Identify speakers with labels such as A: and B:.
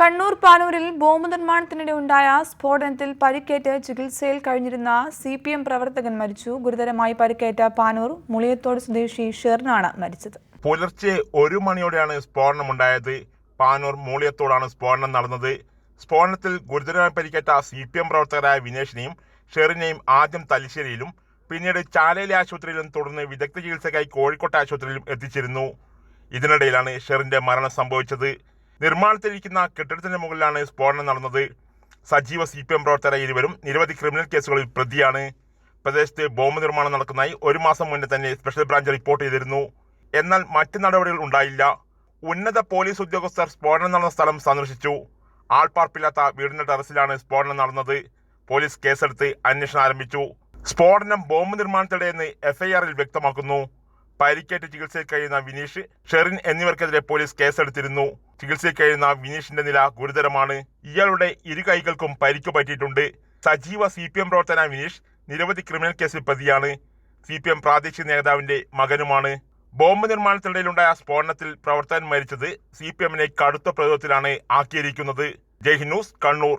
A: Kannur പാനൂരിൽ bomb നിർമ്മാണത്തിനിടെ ഉണ്ടായ സ്ഫോടനത്തിൽ പരിക്കേറ്റ് ചികിത്സയിൽ കഴിഞ്ഞിരുന്ന സി പി എം പ്രവർത്തകൻ മരിച്ചു. ഗുരുതരമായി പരിക്കേറ്റ പാനൂർ മുളിയത്തോട് സ്വദേശി ഷെറിനാണ് മരിച്ചത്.
B: പുലർച്ചെ ഒരു മണിയോടെയാണ് സ്ഫോടനമുണ്ടായത് പാനൂർ മൂളിയത്തോടാണ് സ്ഫോടനം നടന്നത്. സ്ഫോടനത്തിൽ ഗുരുതരമായി പരിക്കേറ്റ സി പി എം പ്രവർത്തകരായ വിനേഷിനെയും ഷെറിനെയും ആദ്യം തലശ്ശേരിയിലും പിന്നീട് ചാലയിലെ ആശുപത്രിയിലും തുടർന്ന് വിദഗ്ധ ചികിത്സയ്ക്കായി കോഴിക്കോട്ടെ ആശുപത്രിയിലും എത്തിച്ചിരുന്നു. ഇതിനിടയിലാണ് ഷെറിന്റെ മരണം സംഭവിച്ചത്. നിർമ്മാണത്തിലിരിക്കുന്ന കെട്ടിടത്തിന്റെ മുകളിലാണ് സ്ഫോടനം നടന്നത്. സജീവ സി പി എം പ്രവർത്തകരെ ഇരുവരും നിരവധി ക്രിമിനൽ കേസുകളിൽ പ്രതിയാണ്. പ്രദേശത്ത് ബോംബ് നിർമ്മാണം നടക്കുന്നതായി ഒരു മാസം മുന്നേ തന്നെ സ്പെഷ്യൽ ബ്രാഞ്ച് റിപ്പോർട്ട് ചെയ്തിരുന്നു. എന്നാൽ മറ്റ് നടപടികൾ ഉണ്ടായില്ല. ഉന്നത പോലീസ് ഉദ്യോഗസ്ഥർ സ്ഫോടനം നടന്ന സ്ഥലം സന്ദർശിച്ചു. ആൾപ്പാർപ്പില്ലാത്ത വീടിന്റെ ടെറസിലാണ് സ്ഫോടനം നടന്നത്. പോലീസ് കേസെടുത്ത് അന്വേഷണം ആരംഭിച്ചു. സ്ഫോടനം ബോംബ് നിർമ്മാണത്തിനിടെയെന്ന് എഫ്ഐആറിൽ വ്യക്തമാക്കുന്നു. പരിക്കേറ്റ് ചികിത്സയിൽ കഴിയുന്ന വിനീഷ് ഷെറിൻ എന്നിവർക്കെതിരെ പോലീസ് കേസെടുത്തിരുന്നു. ചികിത്സയിൽ കഴിയുന്ന വിനീഷിന്റെ നില ഗുരുതരമാണ്. ഇയാളുടെ ഇരു കൈകൾക്കും പരിക്ക് പറ്റിയിട്ടുണ്ട്. സജീവ സി പി എം പ്രവർത്തന വിനീഷ് നിരവധി ക്രിമിനൽ കേസിൽ പ്രതിയാണ്. സി പി എം പ്രാദേശിക നേതാവിന്റെ മകനുമാണ്. ബോംബ് നിർമ്മാണത്തിനിടയിലുണ്ടായ സ്ഫോടനത്തിൽ പ്രവർത്തകൻ മരിച്ചത് സി പി എമ്മിനെ കടുത്ത പ്രതിരോധത്തിലാണ് ആക്കിയിരിക്കുന്നത്. ജയ്ഹിന്യൂസ് കണ്ണൂർ.